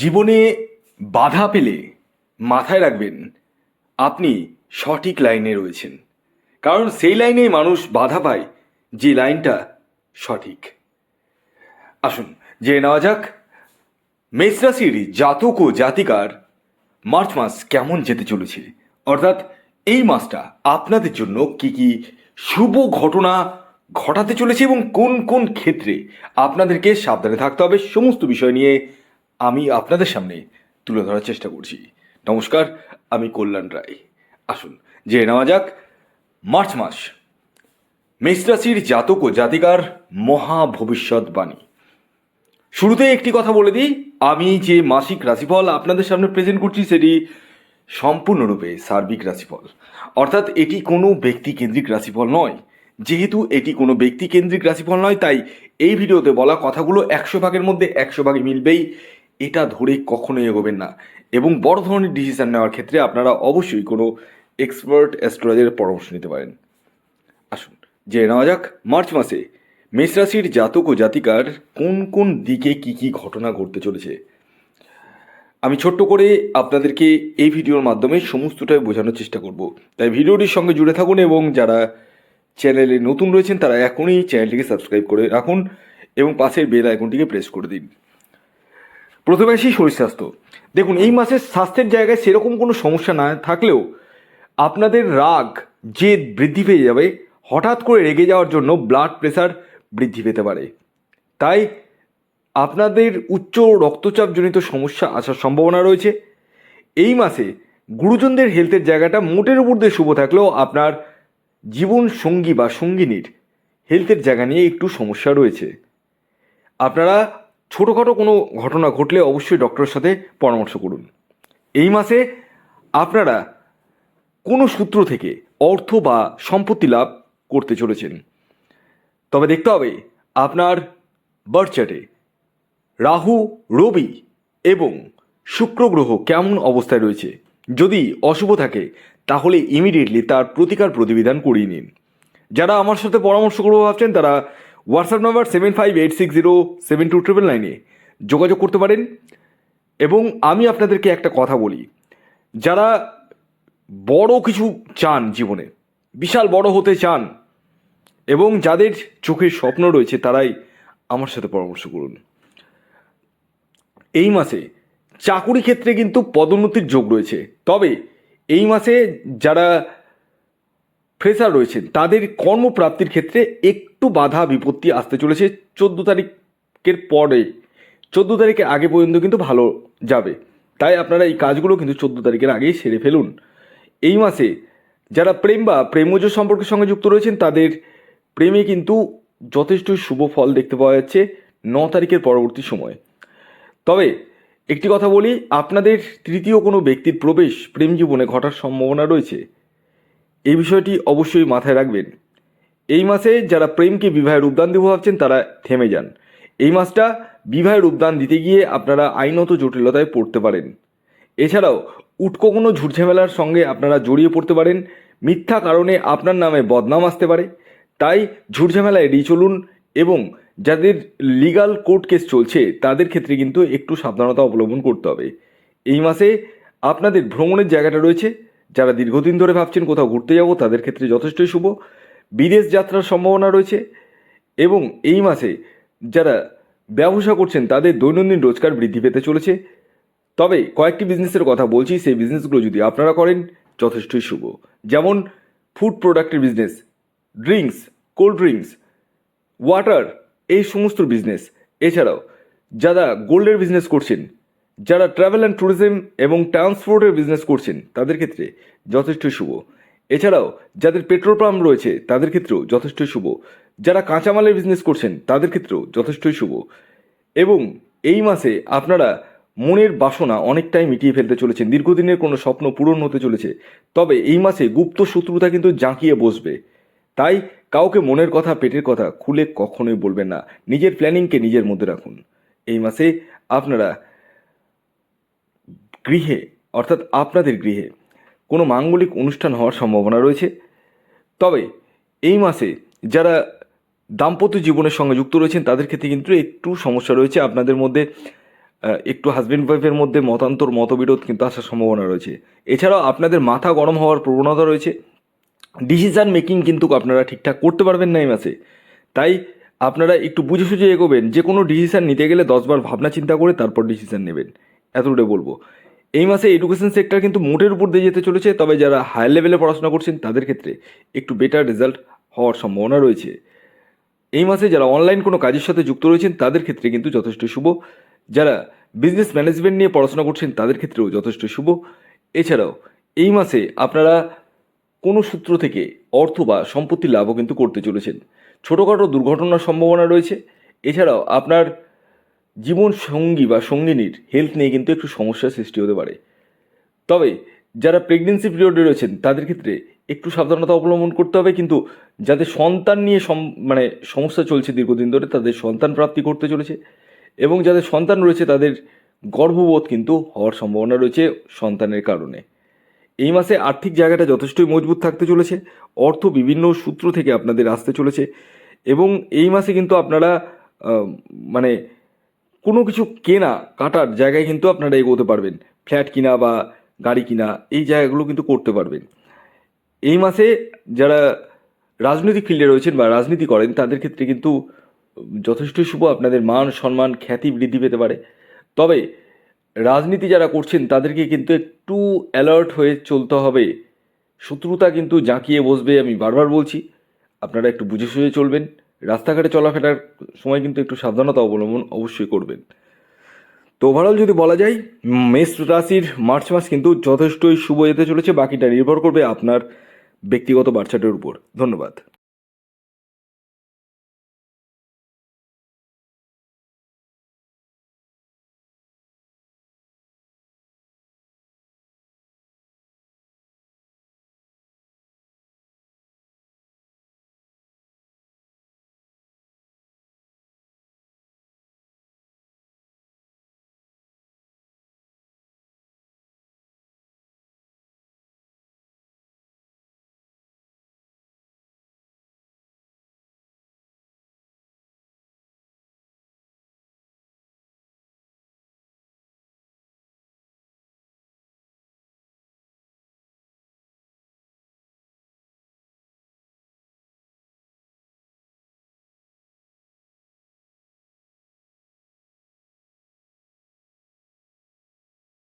জীবনে বাধা পেলে মাথায় রাখবেন, আপনি সঠিক লাইনে রয়েছেন। কারণ সেই লাইনেই মানুষ বাধা পায় যে লাইনটা সঠিক। আসুন, জেনে নেওয়া যাক, মেষ রাশির জাতক ও জাতিকার মার্চ মাস কেমন যেতে চলেছে? অর্থাৎ এই মাসটা আপনাদের জন্য কি কি শুভ ঘটনা ঘটাতে চলেছে এবং কোন কোন ক্ষেত্রে আপনাদেরকে সাবধানে থাকতে হবে, সমস্ত বিষয় নিয়ে আমি আপনাদের সামনে তুলে ধরার চেষ্টা করছি। নমস্কার, আমি কল্যাণ রায়। আসুন, জেনে নেওয়া যাক, মার্চ মাস মেষ রাশির জাতক ও জাতিকার মহা ভবিষ্যৎবাণী শুরুতে একটি কথা বলে দিই, আমি যে মাসিক রাশিফল আপনাদের সামনে প্রেজেন্ট করছি, সেটি সম্পূর্ণরূপে সার্বিক রাশিফল। অর্থাৎ এটি কোনো ব্যক্তি কেন্দ্রিক রাশিফল নয়। যেহেতু এটি কোনো ব্যক্তি কেন্দ্রিক রাশিফল নয়, তাই এই ভিডিওতে বলা কথাগুলো একশো ভাগের মধ্যে একশো ভাগে মিলবেই। এটা ধরে কখনোই এগোবেন না। এবং বড় ধরনের ডিসিশান নেওয়ার ক্ষেত্রে আপনারা অবশ্যই কোনো এক্সপার্ট অ্যাস্ট্রোলজারের পরামর্শ নিতে পারেন। আসুন, জেনে নেওয়া যাক মার্চ মাসে মেষ রাশির জাতক ও জাতিকার কোন কোন দিকে কি কি ঘটনা ঘটতে চলেছে। আমি ছোট্ট করে আপনাদেরকে এই ভিডিওর মাধ্যমে সমস্তটাই বোঝানোর চেষ্টা করব। তাই ভিডিওটির সঙ্গে জুড়ে থাকুন এবং যারা চ্যানেলে নতুন রয়েছেন তারা এখনই চ্যানেলটিকে সাবস্ক্রাইব করে রাখুন এবং পাশের বেল আইকনটিকে প্রেস করে দিন। প্রথমে আসি শরীর স্বাস্থ্য। দেখুন, এই মাসের স্বাস্থ্যের জায়গায় সেরকম কোনো সমস্যা না থাকলেও আপনাদের রাগ, জেদ বৃদ্ধি পেয়ে যাবে। হঠাৎ করে রেগে যাওয়ার জন্য ব্লাড প্রেশার বৃদ্ধি পেতে পারে। তাই আপনাদের উচ্চ রক্তচাপজনিত সমস্যা আসার সম্ভাবনা রয়েছে। এই মাসে গুরুজনদের হেলথের জায়গাটা মোটের উপর দিয়ে শুভ থাকলেও আপনার জীবন সঙ্গী বা সঙ্গিনীর হেলথের জায়গা নিয়ে একটু সমস্যা রয়েছে। আপনারা ছোটোখাটো কোনো ঘটনা ঘটলে অবশ্যই ডক্টরের সাথে পরামর্শ করুন। এই মাসে আপনারা কোনো সূত্র থেকে অর্থ বা সম্পত্তি লাভ করতে চলেছেন। তবে দেখতে হবে, আপনার বার্থ চার্টে রাহু, রবি এবং শুক্র গ্রহ কেমন অবস্থায় রয়েছে। যদি অশুভ থাকে, তাহলে ইমিডিয়েটলি তার প্রতিকার প্রতিবিধান করিয়ে নিন। যারা আমার সাথে পরামর্শ করব ভাবছেন, তারা WhatsApp number seven five eight six zero seven two triple নাইনে যোগাযোগ করতে পারেন। এবং আমি আপনাদেরকে একটা কথা বলি। যারা বড় কিছু চান জীবনে, বিশাল বড় হতে চান, এবং যাদের চোখের স্বপ্ন রয়েছে, তারাই আমার সাথে পরামর্শ করুন। এই মাসে চাকুরি ক্ষেত্রে কিন্তু পদোন্নতির যোগ রয়েছে। তবে এই মাসে যারা ফ্রেশার রয়েছেন। তাদের কর্মপ্রাপ্তির ক্ষেত্রে একটু বাধা বিপত্তি আসতে চলেছে। চোদ্দ তারিখের পরে, চোদ্দ তারিখের আগে পর্যন্ত কিন্তু ভালো যাবে। তাই আপনারা এই কাজগুলো কিন্তু চোদ্দ তারিখের আগেই সেরে ফেলুন। এই মাসে যারা প্রেম বা প্রেমজ সম্পর্কের সঙ্গে যুক্ত রয়েছেন, তাদের প্রেমে কিন্তু যথেষ্ট শুভ ফল দেখতে পাওয়া যাচ্ছে ন তারিখের পরবর্তী সময়ে। তবে একটি কথা বলি, আপনাদের তৃতীয় কোনো ব্যক্তির প্রবেশ প্রেম জীবনে ঘটার সম্ভাবনা রয়েছে। এই বিষয়টি অবশ্যই মাথায় রাখবেন। এই মাসে যারা প্রেমকে বিবাহের রূপদান দেবো ভাবছেন, তারা থেমে যান। এই মাসটা বিবাহের উদ্যান দিতে গিয়ে আপনারা আইনত জটিলতায় পড়তে পারেন। এছাড়াও, উটকো কোনো ঝুটঝামেলার সঙ্গে আপনারা জড়িয়ে পড়তে পারেন। মিথ্যা কারণে আপনার নামে বদনাম আসতে পারে। তাই ঝুটঝামেলা এড়িয়ে চলুন এবং যাদের লিগাল কোর্ট কেস চলছে, তাদের ক্ষেত্রে কিন্তু একটু সাবধানতা অবলম্বন করতে হবে। এই মাসে আপনাদের ভ্রমণের জায়গাটা রয়েছে। যারা দীর্ঘদিন ধরে ভাবছেন কোথাও ঘুরতে যাব, তাদের ক্ষেত্রে যথেষ্টই শুভ। বিদেশ যাত্রার সম্ভাবনা রয়েছে এবং এই মাসে যারা ব্যবসা করছেন, তাদের দৈনন্দিন রোজগার বৃদ্ধি পেতে চলেছে। তবে কয়েকটি বিজনেসের কথা বলছি, সেই বিজনেসগুলো যদি আপনারা করেন, যথেষ্টই শুভ। যেমন ফুড প্রোডাক্টের business drinks cold drinks water এই সমস্ত বিজনেস এছাড়াও যারা গোল্ডের বিজনেস করছেন যারা ট্রাভেল অ্যান্ড ট্যুরিজম এবং ট্রান্সপোর্টের বিজনেস করছেন, তাদের ক্ষেত্রে যথেষ্ট শুভ। এছাড়াও, যাদের পেট্রোল পাম্প রয়েছে, তাদের ক্ষেত্রেও যথেষ্ট শুভ। যারা কাঁচামালের বিজনেস করছেন, তাদের ক্ষেত্রেও যথেষ্টই শুভ। এবং এই মাসে আপনারা মনের বাসনা অনেকটাই মিটিয়ে ফেলতে চলেছেন। দীর্ঘদিনের কোনো স্বপ্ন পূরণ হতে চলেছে। তবে এই মাসে গুপ্ত শত্রুতা কিন্তু জাঁকিয়ে বসবে। তাই কাউকে মনের কথা, পেটের কথা খুলে কখনোই বলবেন না। নিজের প্ল্যানিংকে নিজের মধ্যে রাখুন। এই মাসে আপনারা গৃহে, অর্থাৎ আপনাদের গৃহে কোনো মাঙ্গলিক অনুষ্ঠান হওয়ার সম্ভাবনা রয়েছে। তবে এই মাসে যারা দাম্পত্য জীবনের সঙ্গে যুক্ত রয়েছেন, তাদের ক্ষেত্রে কিন্তু একটু সমস্যা রয়েছে। আপনাদের মধ্যে একটু হাজব্যান্ড ওয়াইফের মধ্যে মতান্তর, মতবিরোধ কিন্তু আসার সম্ভাবনা রয়েছে। এছাড়াও আপনাদের মাথা গরম হওয়ার প্রবণতা রয়েছে। ডিসিশান মেকিং কিন্তু আপনারা ঠিকঠাক করতে পারবেন না এই মাসে। তাই আপনারা একটু বুঝে সুঝে এগোবেন। যে কোনো ডিসিশান নিতে গেলে দশবার ভাবনা চিন্তা করে তারপর ডিসিশান নেবেন। এতটাই বলব। এই মাসে এডুকেশন সেক্টর কিন্তু মোটের উপর দিয়ে যেতে চলেছে, তবে যারা হায়ার লেভেলে পড়াশোনা করছেন তাদের ক্ষেত্রে একটু বেটার রেজাল্ট হওয়ার সম্ভাবনা রয়েছে। এই মাসে যারা অনলাইন কোনো কাজের সাথে যুক্ত রয়েছেন, তাদের ক্ষেত্রে কিন্তু যথেষ্ট শুভ। যারা বিজনেস ম্যানেজমেন্ট নিয়ে পড়াশোনা করছেন, তাদের ক্ষেত্রেও যথেষ্ট শুভ। এছাড়াও, এই মাসে আপনারা কোনো সূত্র থেকে অর্থ বা সম্পত্তি লাভও কিন্তু করতে চলেছেন। ছোটোখাটো দুর্ঘটনার সম্ভাবনা রয়েছে। এছাড়াও, আপনার জীবন সঙ্গী বা সঙ্গিনীর হেলথ নিয়ে কিন্তু একটু সমস্যার সৃষ্টি হতে পারে। তবে যারা প্রেগনেন্সি পিরিয়ডে রয়েছেন, তাদের ক্ষেত্রে একটু সাবধানতা অবলম্বন করতে হবে। কিন্তু যাদের সন্তান নিয়ে মানে সমস্যা চলছে দীর্ঘদিন ধরে, তাদের সন্তান প্রাপ্তি করতে চলেছে। এবং যাদের সন্তান রয়েছে, তাদের গর্ভবোধ কিন্তু হওয়ার সম্ভাবনা রয়েছে সন্তানের কারণে। এই মাসে আর্থিক জায়গাটা যথেষ্টই মজবুত থাকতে চলেছে। অর্থ বিভিন্ন সূত্র থেকে আপনাদের আসতে চলেছে। এবং এই মাসে কিন্তু আপনারা মানে কোনো কিছু কেনা, কাটার জায়গায় কিন্তু আপনারা এগোতে পারবেন। ফ্ল্যাট কিনা বা গাড়ি কিনা, এই জায়গাগুলো কিন্তু করতে পারবেন। এই মাসে যারা রাজনৈতিক ফিল্ডে রয়েছেন বা রাজনীতি করেন, তাদের ক্ষেত্রে কিন্তু যথেষ্ট শুভ আপনাদের মান, সম্মান, খ্যাতি বৃদ্ধি পেতে পারে। তবে রাজনীতি যারা করছেন, তাদেরকে কিন্তু একটু অ্যালার্ট হয়ে চলতে হবে। শত্রুতা কিন্তু জাঁকিয়ে বসবে, আমি বারবার বলছি। আপনারা একটু বুঝে সুঝে চলবেন। রাস্তাঘাটে চলাফেরার সময় কিন্তু একটু সাবধানতা অবলম্বন অবশ্যই করবেন। তো ওভারঅল যদি বলা যায়, মেষ রাশির মার্চ মাস কিন্তু যথেষ্টই শুভ যেতে চলেছে, বাকিটা নির্ভর করবে আপনার ব্যক্তিগত বাচ্চাটার উপর। ধন্যবাদ।